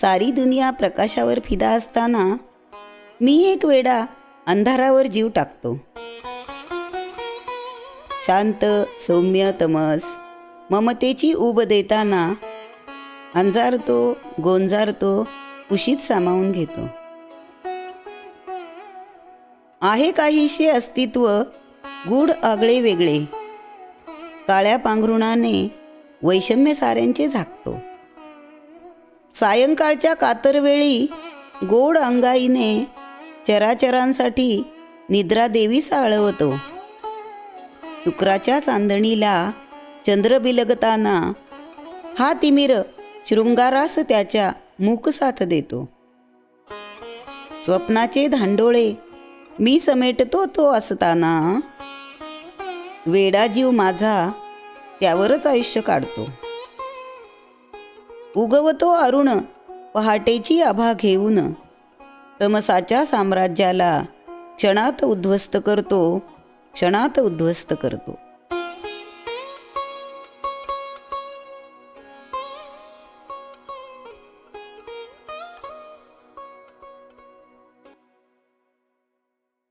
सारी दुनिया प्रकाशावर फिदा असताना मी एक वेडा अंधारावर जीव टाकतो. शांत सौम्य तमस ममतेची ऊब देताना अंजारतो गोंजारतो कुशीत सामावून घेतो. आहे काहीशे अस्तित्व गूढ आगळे वेगळे. काळ्या पांघरुणाने वैषम्य साऱ्यांचे झाकतो. सायंकाळच्या कातरवेळी गोड अंगाईने चराचरांसाठी निद्रा देवीसा आळवतो. शुक्राच्या चांदणीला चंद्र बिलगताना हा तिमिर शृंगारास त्याच्या मूकसाथ देतो. स्वप्नाचे धांडोळे मी समेटतो तो असताना वेडा जीव माझा त्यावरच आयुष्य काढतो. उगवतो अरुण पहाटेची आभा घेऊन. तमसाच्या साम्राज्याला क्षणात उद्ध्वस्त करतो क्षणात उद्ध्वस्त करतो.